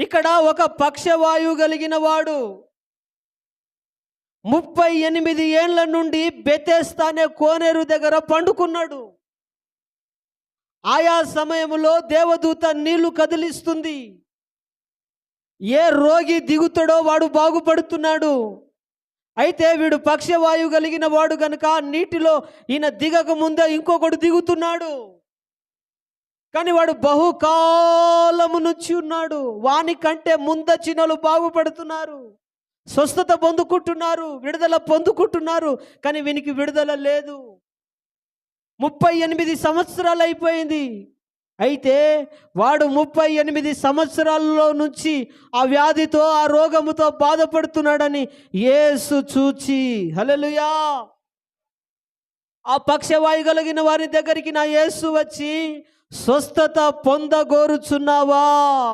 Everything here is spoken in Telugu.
ఇక్కడ ఒక పక్షవాయువు కలిగిన వాడు. ముప్పై ఎనిమిది ఏండ్ల నుండి బెతేస్తానే కోనేరు దగ్గర పండుకున్నాడు. ఆయా సమయంలో దేవదూత నీళ్ళు కదిలిస్తుంది. ఏ రోగి దిగుతాడో వాడు బాగుపడుతున్నాడు. అయితే వీడు పక్షవాయువు కలిగిన వాడు గనుక నీటిలో ఈయన దిగక ముందే ఇంకొకడు దిగుతున్నాడు. కానీ వాడు బహుకాలము నుంచి ఉన్నాడు వాని కంటే ముందచ్చినలు బాగుపడుతున్నారు. స్వస్థత పొందుకుంటున్నారు. విడుదల పొందుకుంటున్నారు. కానీ వీనికి విడుదల లేదు. ముప్పై ఎనిమిది సంవత్సరాలు అయిపోయింది. అయితే వాడు ముప్పై ఎనిమిది సంవత్సరాల్లో నుంచి ఆ వ్యాధితో ఆ రోగముతో బాధపడుతున్నాడని యేసు చూచి హలలుయా ఆ పక్షవాయు కలిగిన వారి దగ్గరికి నా యేసు వచ్చి స్వస్థత పొందగోరుచున్నావా?